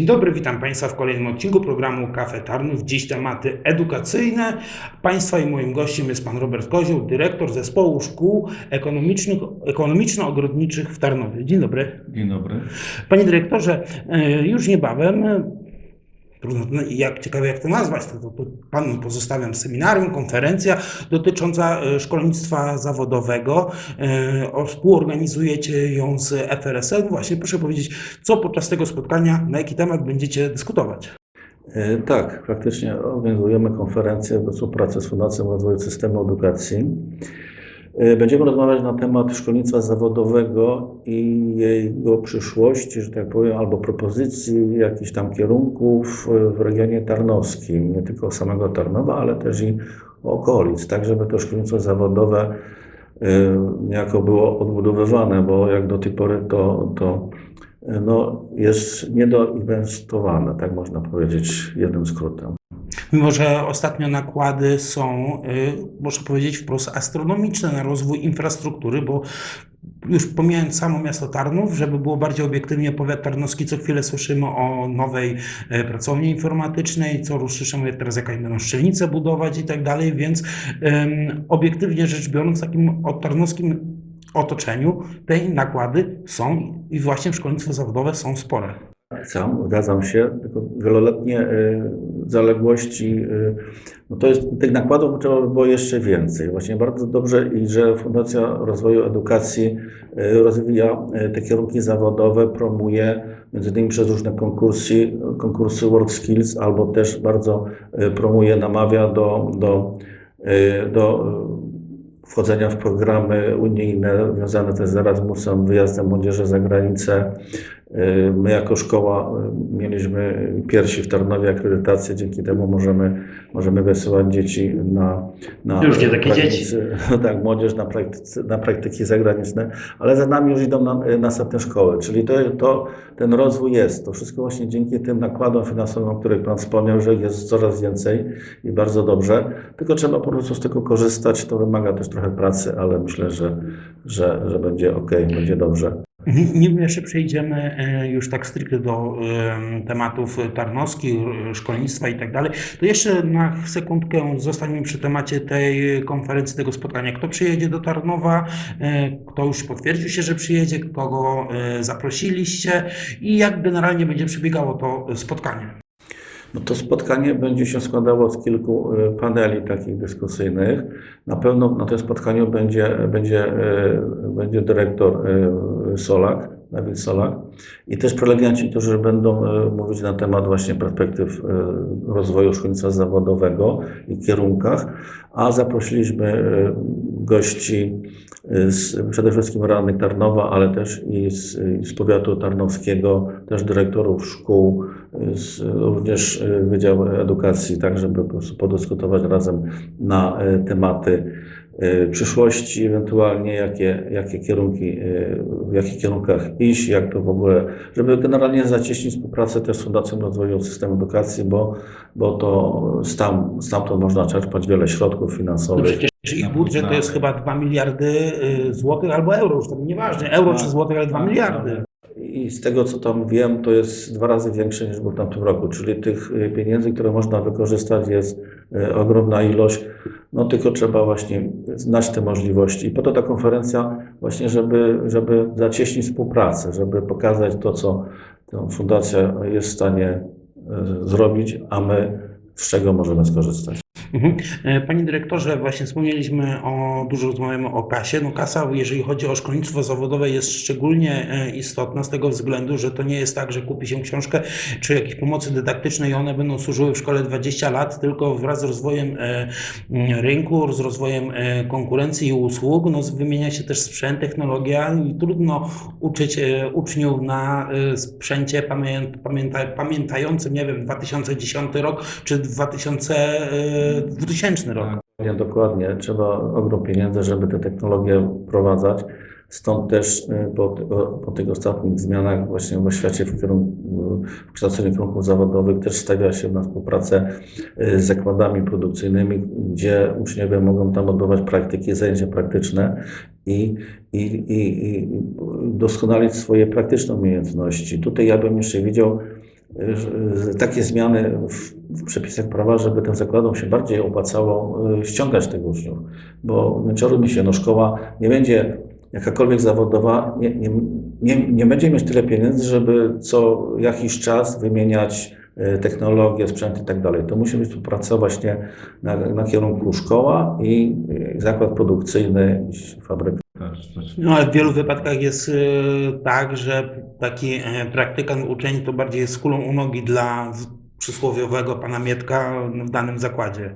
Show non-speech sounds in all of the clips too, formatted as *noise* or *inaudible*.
Dzień dobry, witam Państwa w kolejnym odcinku programu Kafe Tarnów. Dziś tematy edukacyjne. Państwa i moim gościem jest Pan Robert Kozioł, dyrektor Zespołu Szkół Ekonomicznych, Ekonomiczno-Ogrodniczych w Tarnowie. Dzień dobry. Dzień dobry. Panie dyrektorze, e, już niebawem, trudno, no jak ciekawe jak to nazwać, to, to, to Panu pozostawiam seminarium, konferencja dotycząca e, szkolnictwa zawodowego. E, Współorganizujecie ją z FRSL. Właśnie proszę powiedzieć, co podczas tego spotkania, na jaki temat będziecie dyskutować? E, Tak, faktycznie organizujemy konferencję we współpracy z Fundacją Rozwoju Systemu Edukacji. E, Będziemy rozmawiać na temat szkolnictwa zawodowego i jego przyszłości, że tak powiem, albo propozycji jakichś tam kierunków e, w regionie tarnowskim, nie tylko samego Tarnowa, ale też i okolic, tak żeby to szkolnictwo zawodowe e, niejako było odbudowywane, bo jak do tej pory to, to no, jest niedoinwestowane, tak można powiedzieć jednym skrótem. Mimo, że ostatnio nakłady są, y, można powiedzieć wprost, astronomiczne na rozwój infrastruktury, bo już pomijając samo miasto Tarnów, żeby było bardziej obiektywnie, powiat tarnowski, co chwilę słyszymy o nowej e, pracowni informatycznej, co słyszymy jak teraz jakaś będą szczelnice budować i tak dalej, więc em, obiektywnie rzecz biorąc, w takim tarnowskim otoczeniu te nakłady są i właśnie w szkolnictwo zawodowe są spore. Sam, zgadzam się, tylko wieloletnie y, zaległości, y, no to jest, tych nakładów trzeba by było jeszcze więcej. Właśnie bardzo dobrze i że Fundacja Rozwoju Edukacji y, rozwija y, te kierunki zawodowe, promuje między innymi przez różne konkursy, konkursy Work Skills, albo też bardzo promuje, namawia do, do, do wchodzenia w programy unijne związane też z Erasmusem, wyjazdem młodzieży za granicę. My jako szkoła y, mieliśmy pierwsi w Tarnowie akredytację, dzięki temu możemy, możemy wysyłać dzieci na, na Już nie takie praktycy- *laughs* No tak, młodzież na, na praktyki zagraniczne, ale za nami już idą na, y, następne szkoły, czyli to, to, ten rozwój jest. To wszystko właśnie dzięki tym nakładom finansowym, o których Pan wspomniał, że jest coraz więcej i bardzo dobrze, tylko trzeba po prostu z tego korzystać. To wymaga też trochę pracy, ale myślę, że, że, że będzie ok, będzie dobrze. Nim jeszcze przejdziemy e, już tak stricte do em, tematów tarnowskich, szkolnictwa i tak dalej, to jeszcze na sekundkę zostańmy przy temacie tej konferencji, tego spotkania. Kto przyjedzie do Tarnowa, e, kto już potwierdził się, że przyjedzie, kogo e, zaprosiliście i jak generalnie będzie przebiegało to spotkanie? No to spotkanie będzie się składało z kilku y, paneli takich dyskusyjnych. Na pewno na tym spotkaniu będzie, będzie, y, będzie dyrektor y, Solak, Dawid Solak. I też prelegenci, którzy będą y, mówić na temat właśnie perspektyw y, rozwoju szkolnictwa zawodowego i kierunkach, a zaprosiliśmy y, gości z, przede wszystkim radnych Tarnowa, ale też i z, z powiatu tarnowskiego, też dyrektorów szkół, z, również Wydział Edukacji, tak żeby po prostu podyskutować razem na tematy przyszłości, ewentualnie jakie, jakie kierunki, y, w jakich kierunkach iść, jak to w ogóle, żeby generalnie zacieśnić współpracę też z Fundacją Rozwoju Systemu Edukacji, bo, bo to stam, stamtąd można czerpać wiele środków No finansowych. przecież ich budżet to jest chyba 2 miliardy y, złotych albo euro, już to nieważne, euro czy złotych, ale 2 miliardy. I z tego, co tam wiem, to jest dwa razy większe niż było w tamtym roku, czyli tych y, pieniędzy, które można wykorzystać jest y, ogromna ilość, no tylko trzeba właśnie znać te możliwości. I po to ta konferencja właśnie, żeby, żeby zacieśnić współpracę, żeby pokazać to, co ta fundacja jest w stanie y, zrobić, a my z czego możemy skorzystać. Mhm. E, Panie dyrektorze, właśnie wspomnieliśmy o, dużo rozmawiamy o kasie. No kasa, jeżeli chodzi o szkolnictwo zawodowe, jest szczególnie e, istotna z tego względu, że to nie jest tak, że kupi się książkę czy jakieś pomocy dydaktyczne i one będą służyły w szkole 20 lat, tylko wraz z rozwojem e, rynku, z rozwojem konkurencji i usług, no wymienia się też sprzęt, technologia i trudno uczyć uczniów na sprzęcie pamię, pamięta, pamiętającym, nie wiem, 2010 rok czy 2000, e, 2000 rok. Nie, dokładnie. Trzeba ogrom pieniędzy, żeby te technologie wprowadzać. Stąd też y, po, po tych ostatnich zmianach właśnie w oświacie w, kierunku, w kształceniu kierunków zawodowych też stawia się na współpracę y, z zakładami produkcyjnymi, gdzie uczniowie mogą tam odbywać praktyki, zajęcia praktyczne i, i, i, i doskonalić swoje praktyczne umiejętności. Tutaj ja bym jeszcze widział takie zmiany w, przepisach prawa, żeby tym zakładom się bardziej opłacało y, ściągać tych uczniów. Bo nie czarujmy się, no szkoła nie będzie jakakolwiek zawodowa, nie, nie, nie, nie będzie mieć tyle pieniędzy, żeby co jakiś czas wymieniać y, technologię, sprzęt i tak dalej. To musi być współpraca na, na kierunku szkoła i y, zakład produkcyjny, fabryka. No ale w wielu wypadkach jest y, tak, że taki e, praktykant uczeń to bardziej jest kulą u nogi dla przysłowiowego pana Mietka w danym zakładzie.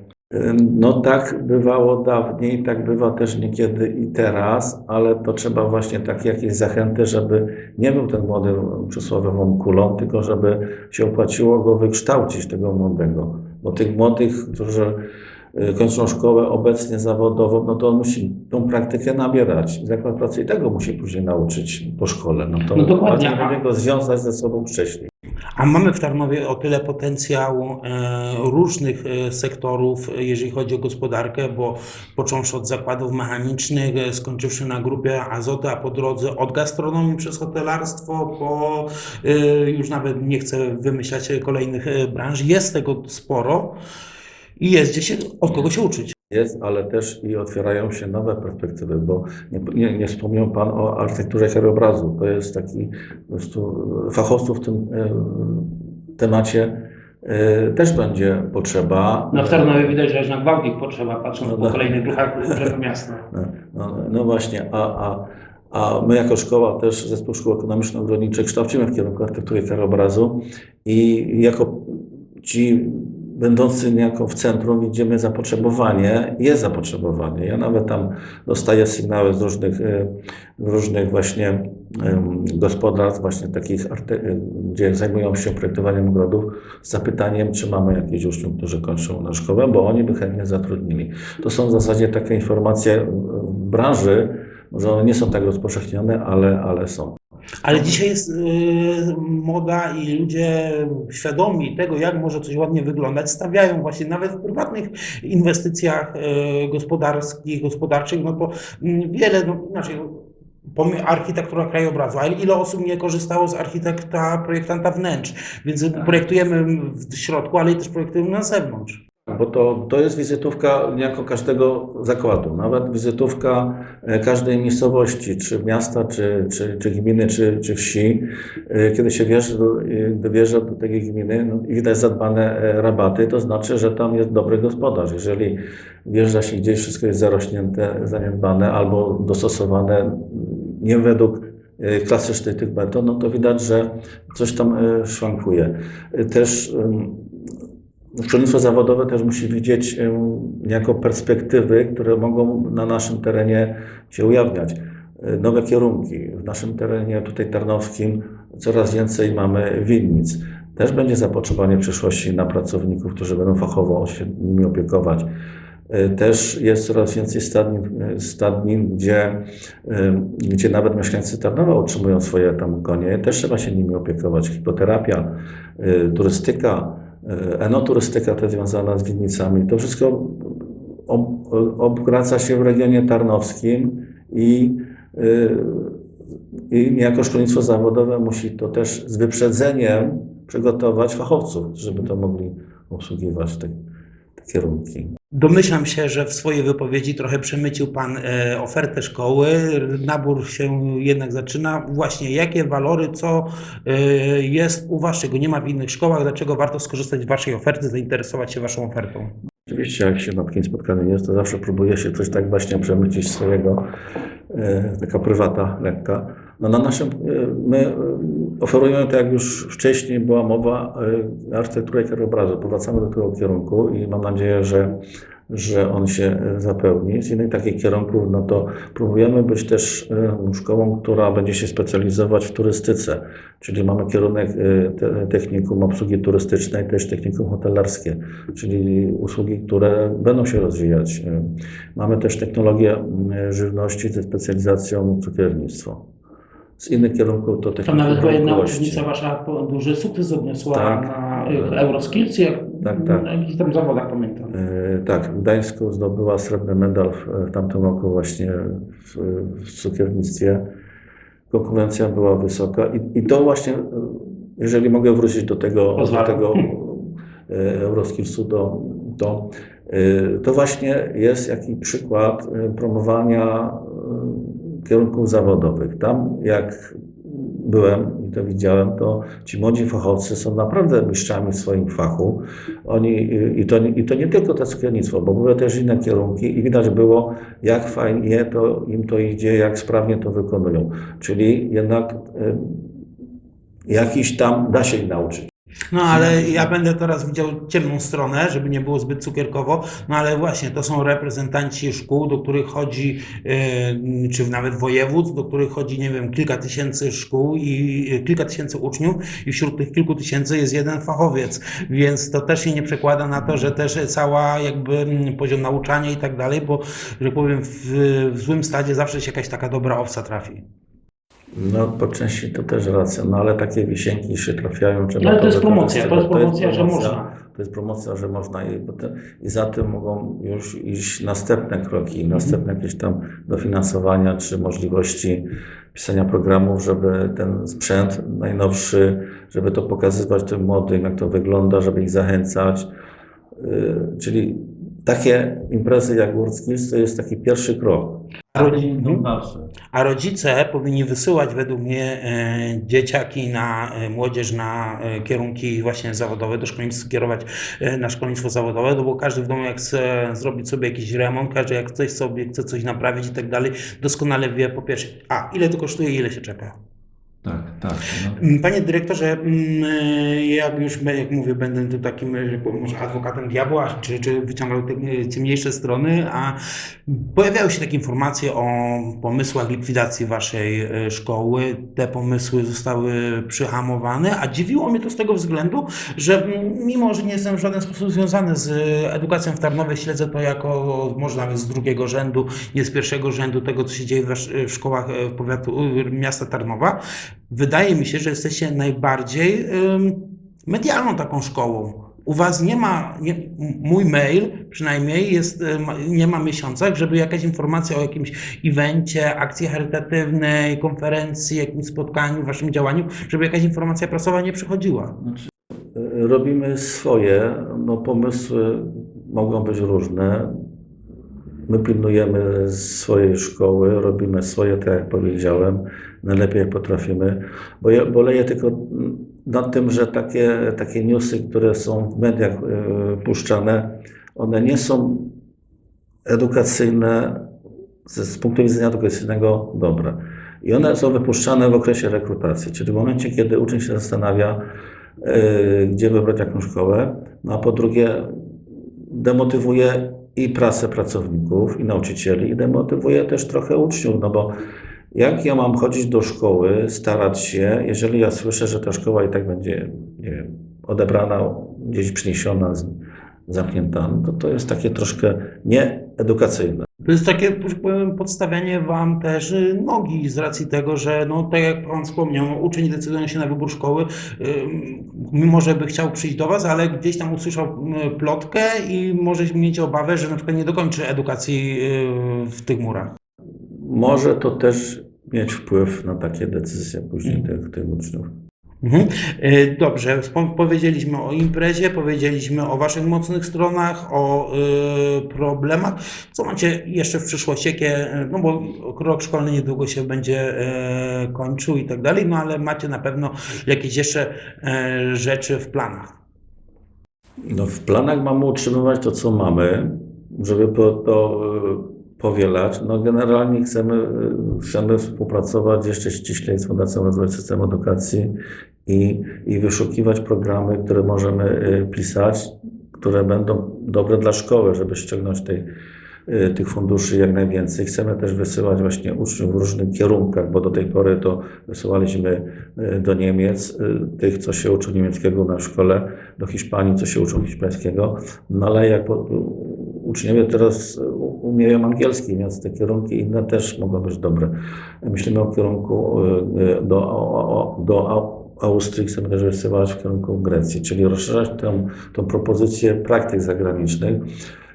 No tak bywało dawniej, tak bywa też niekiedy i teraz, ale to trzeba właśnie takie jakieś zachęty, żeby nie był ten młody przysłowiową kulą, tylko żeby się opłaciło go wykształcić, tego młodego. Bo tych młodych, którzy kończą szkołę obecnie zawodową, no to on musi tą praktykę nabierać. Zakład pracy i tego musi później nauczyć po szkole. No to No dokładnie. będzie go związać ze sobą wcześniej. A mamy w Tarnowie o tyle potencjał e, różnych e, sektorów, e, jeżeli chodzi o gospodarkę, bo począwszy od zakładów mechanicznych, skończywszy na grupie azoty, a po drodze od gastronomii przez hotelarstwo, po już nawet nie chcę wymyślać kolejnych branż, jest tego sporo i jest gdzie się, od kogo się uczyć. Jest, ale też i otwierają się nowe perspektywy, bo nie, nie, nie wspomniał Pan o architekturze krajobrazu. To jest taki po prostu fachowców w tym e, temacie e, też będzie potrzeba. No w Tarnowie widać, że na gwałt ich potrzeba, patrząc No po tak. kolejnych ruchach dużego miasta. *laughs* No, no, no właśnie, a, a, a my jako szkoła też, Zespół Szkół Ekonomiczno-Ogrodniczych kształcimy w kierunku architektury krajobrazu i jako ci będący niejako w centrum widzimy zapotrzebowanie, jest zapotrzebowanie. Ja nawet tam dostaję sygnały z różnych, e, różnych właśnie gospodarstw, właśnie takich, e, gdzie zajmują się projektowaniem ogrodów, z zapytaniem, czy mamy jakichś uczniów, którzy kończą na szkołę, bo oni by chętnie zatrudnili. To są w zasadzie takie informacje branży, może one nie są tak rozpowszechnione, ale, ale są. Ale dzisiaj jest y, moda i ludzie świadomi tego, jak może coś ładnie wyglądać, stawiają właśnie nawet w prywatnych inwestycjach y, gospodarskich, gospodarczych, no bo mm, wiele, no inaczej, architektura krajobrazu, ale ile osób nie korzystało z architekta, projektanta wnętrz, więc projektujemy w środku, ale też projektujemy na zewnątrz. Bo to, to jest wizytówka niejako każdego zakładu, nawet wizytówka e, każdej miejscowości, czy miasta, czy, czy, czy gminy, czy, czy wsi. E, Kiedy się wjeżdża do, e, do takiej gminy no, i widać zadbane rabaty, to znaczy, że tam jest dobry gospodarz. Jeżeli wjeżdża się gdzieś, wszystko jest zarośnięte, zaniedbane albo dostosowane nie według klasycznych tych metod, no to widać, że coś tam szwankuje. Też Szkolnictwo zawodowe też musi widzieć jako perspektywy, które mogą na naszym terenie się ujawniać. E, Nowe kierunki. W naszym terenie tutaj tarnowskim coraz więcej mamy winnic. Też będzie zapotrzebowanie w przyszłości na pracowników, którzy będą fachowo się nimi opiekować. E, Też jest coraz więcej stadnin, e, stadnin gdzie, gdzie nawet mieszkańcy Tarnowa utrzymują swoje tam konie. Też trzeba się nimi opiekować. Hipoterapia, turystyka, Enoturystyka też związana z winnicami. To wszystko ob, obraca się w regionie tarnowskim i, y, i niejako szkolnictwo zawodowe musi to też z wyprzedzeniem przygotować fachowców, żeby to mogli obsługiwać kierunki. Domyślam się, że w swojej wypowiedzi trochę przemycił Pan e, ofertę szkoły. Nabór się jednak zaczyna. Właśnie jakie walory, co e, jest u Was, czego nie ma w innych szkołach, dlaczego warto skorzystać z Waszej oferty, zainteresować się Waszą ofertą? Oczywiście, jak się na takim spotkaniu jest, to zawsze próbuje się coś tak właśnie przemycić swojego, e, taka prywata lekka. No na naszym, my e, oferujemy, tak jak już wcześniej była mowa, e, architekturę krajobrazu. Powracamy do tego kierunku i mam nadzieję, że, że on się e, zapełni. Z innych takich kierunków, no to próbujemy być też e, szkołą, która będzie się specjalizować w turystyce, czyli mamy kierunek e, te- technikum obsługi turystycznej, też technikum hotelarskie, czyli usługi, które będą się rozwijać. E, Mamy też technologię m, żywności ze specjalizacją cukiernictwo. Z innych kierunków to To technikum nawet była jedna uczennica Wasza duży sukces odniosła Tak. na e, Euroskills, jak Tak, tak. na jakichś tam zawodach pamiętam. E, Tak, w Gdańsku zdobyła srebrny medal w, w tamtym roku właśnie w, w cukiernictwie. Konkurencja była wysoka i, i to właśnie jeżeli mogę wrócić do tego, do tego e, Euroskillsu, to, to, e, to właśnie jest jakiś przykład e, promowania kierunków zawodowych. Tam jak byłem i to widziałem, to ci młodzi fachowcy są naprawdę mistrzami w swoim fachu. Oni, i, to, I to nie tylko to cukiernictwo, bo były też inne kierunki i widać było, jak fajnie to, im to idzie, jak sprawnie to wykonują. Czyli jednak y, jakiś tam da się ich nauczyć. No ale ja będę teraz widział ciemną stronę, żeby nie było zbyt cukierkowo, no ale właśnie to są reprezentanci szkół, do których chodzi, yy, czy nawet województw, do których chodzi, nie wiem, kilka tysięcy szkół i yy, kilka tysięcy uczniów i wśród tych kilku tysięcy jest jeden fachowiec, więc to też się nie przekłada na to, że też cała jakby mm, poziom nauczania i tak dalej, bo, że powiem, w, w złym stadzie zawsze się jakaś taka dobra owca trafi. No po części to też racja, no ale takie wisienki się trafiają. Trzeba ale to jest promocja, to jest promocja, że można. To jest promocja, że można i, potem, i za tym mogą już iść następne kroki, następne jakieś tam dofinansowania czy możliwości pisania programów, żeby ten sprzęt najnowszy, żeby to pokazywać tym młodym, jak to wygląda, żeby ich zachęcać. Yy, czyli takie imprezy jak World Skills to jest taki pierwszy krok. No, dalsze. A rodzice powinni wysyłać według mnie e, dzieciaki na e, młodzież na e, kierunki właśnie zawodowe, do szkolnictwa kierować e, na szkolnictwo zawodowe, no bo każdy w domu jak chce zrobić sobie jakiś remont, każdy jak coś sobie chce coś naprawić i tak dalej, doskonale wie po pierwsze, a ile to kosztuje i ile się czeka. Tak, tak. No. Mm, Panie dyrektorze, mm, e, jak już jak mówię, będę tu takim e, może adwokatem diabła, czy, czy wyciągał te ciemniejsze strony, a pojawiały się takie informacje o pomysłach likwidacji waszej e, szkoły. Te pomysły zostały przyhamowane, a dziwiło mnie to z tego względu, że mm, mimo, że nie jestem w żaden sposób związany z edukacją w Tarnowie, śledzę to jako może nawet z drugiego rzędu, nie z pierwszego rzędu tego, co się dzieje w, w szkołach e, powiatu, miasta Tarnowa. Wydaje mi się, że jesteście najbardziej medialną taką szkołą. U Was nie ma, nie, mój mail przynajmniej jest, y, nie ma miesiąca, żeby jakaś informacja o jakimś evencie, akcji charytatywnej, konferencji, jakimś spotkaniu, Waszym działaniu, żeby jakaś informacja prasowa nie przychodziła. Robimy swoje, no pomysły mogą być różne. My pilnujemy swojej szkoły, robimy swoje, tak jak powiedziałem, najlepiej jak potrafimy. Bo ja boleję tylko nad tym, że takie, takie newsy, które są w mediach e, puszczane, one nie są edukacyjne, z, z punktu widzenia edukacyjnego dobre. I one są wypuszczane w okresie rekrutacji, czyli w momencie, kiedy uczeń się zastanawia, e, gdzie wybrać jaką szkołę, no a po drugie demotywuje i prasę pracowników, i nauczycieli, i demotywuje też trochę uczniów, no bo jak ja mam chodzić do szkoły, starać się, jeżeli ja słyszę, że ta szkoła i tak będzie, nie wiem, odebrana, gdzieś przyniesiona, zamknięta, no to to jest takie troszkę nieedukacyjne. To jest takie, powiem, podstawianie Wam też y, nogi z racji tego, że no, tak jak Pan wspomniał, no, uczeń decydując się na wybór szkoły, ym, mimo że by chciał przyjść do Was, ale gdzieś tam usłyszał y, plotkę i może mieć obawę, że na przykład nie dokończy edukacji y, w tych murach. Może to też mieć wpływ na takie decyzje później tych, tych uczniów. Mhm. Y, Dobrze, powiedzieliśmy o imprezie, powiedzieliśmy o Waszych mocnych stronach, o y, problemach. Co macie jeszcze w przyszłości? Jakie, y, no bo rok szkolny niedługo się będzie y, kończył i tak dalej, no ale macie na pewno jakieś jeszcze y, rzeczy w planach. No, w planach mamy utrzymywać to, co mamy, żeby to, to e, powielać. No, generalnie chcemy, chcemy współpracować jeszcze ściślej z Fundacją Rozwoju Systemu Edukacji i, i wyszukiwać programy, które możemy e, pisać, które będą dobre dla szkoły, żeby ściągnąć tej, e, tych funduszy jak najwięcej. Chcemy też wysyłać właśnie uczniów w różnych kierunkach, bo do tej pory to wysyłaliśmy e, do Niemiec, tych, co się uczą niemieckiego na szkole, do Hiszpanii, co się uczą hiszpańskiego. No ale jak uczniowie teraz umieją angielski, więc te kierunki inne też mogą być dobre. Myślimy o kierunku e, do, o, do Au- Austrii, chcemy też wysyłać w kierunku Grecji, czyli rozszerzać tę, tę propozycję praktyk zagranicznych.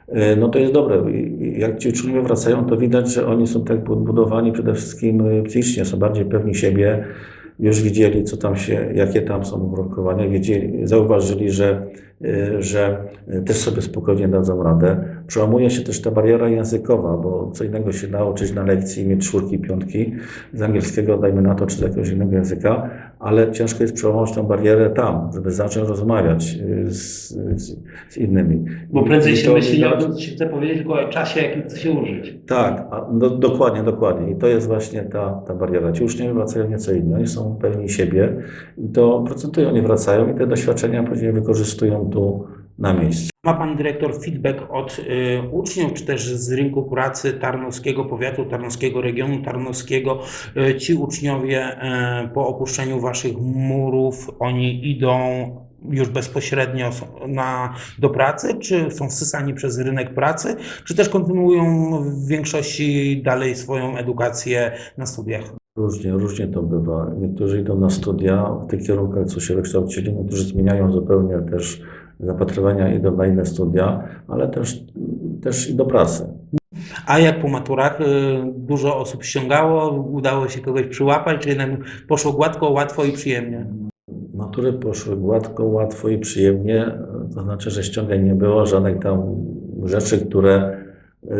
E, No to jest dobre. Jak ci uczniowie wracają, to widać, że oni są tak podbudowani przede wszystkim e, psychicznie, są bardziej pewni siebie już widzieli, co tam się, jakie tam są uwarunkowania, zauważyli, że, że też sobie spokojnie dadzą radę. Przełamuje się też ta bariera językowa, bo co innego się nauczyć na lekcji, mieć czwórki, piątki z angielskiego, dajmy na to, czy z jakiegoś innego języka, ale ciężko jest przełamać tą barierę tam, żeby zacząć rozmawiać y, z, z, z innymi. Bo prędzej się myśli nie o tym, co się chce powiedzieć, tylko o czasie, jakim chce się użyć. tak, a, no, dokładnie, dokładnie. I to jest właśnie ta, ta bariera. Ci uczniowie wracają nieco inni, oni są pewni siebie i to procentują, oni wracają i te doświadczenia później wykorzystują na miejscu. Ma Pan Dyrektor feedback od y, uczniów, czy też z rynku pracy Tarnowskiego Powiatu, Tarnowskiego Regionu Tarnowskiego. Y, ci uczniowie y, po opuszczeniu Waszych murów, oni idą już bezpośrednio na, do pracy, czy są wsysani przez rynek pracy, czy też kontynuują w większości dalej swoją edukację na studiach? Różnie, różnie to bywa. Niektórzy idą na studia w tych kierunkach, co się wykształcili, niektórzy zmieniają zupełnie też zapatrywania, idą na inne studia, ale też, też i do pracy. A jak po maturach y, dużo osób ściągało, udało się kogoś przyłapać, czy jednak poszło gładko, łatwo i przyjemnie? Matury poszły gładko, łatwo i przyjemnie, to znaczy, że ściągań nie było, żadnych tam rzeczy, które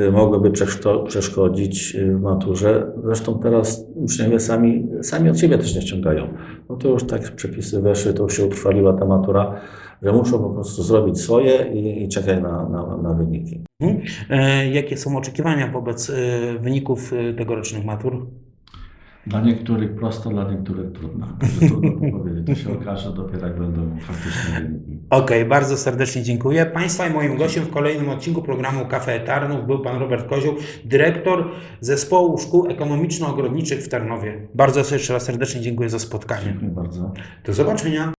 y, mogłyby przeszko- przeszkodzić y, w maturze. Zresztą teraz uczniowie sami, sami od siebie też nie ściągają. No to już tak przepisy weszły, to już się utrwaliła ta matura, że muszą po prostu zrobić swoje i, i czekać na, na, na wyniki. E, Jakie są oczekiwania wobec e, wyników e, tegorocznych matur? Dla niektórych prosto, dla niektórych trudno. Trudno to *laughs* powiedzieć. To się okaże dopiero jak będą faktycznie wyniki. Okej, bardzo serdecznie dziękuję. Państwa i moim gościem w kolejnym odcinku programu Kafe Tarnów był Pan Robert Kozioł, dyrektor Zespołu Szkół Ekonomiczno-Ogrodniczych w Tarnowie. Bardzo jeszcze raz serdecznie dziękuję za spotkanie. Dziękuję bardzo. Do zobaczenia.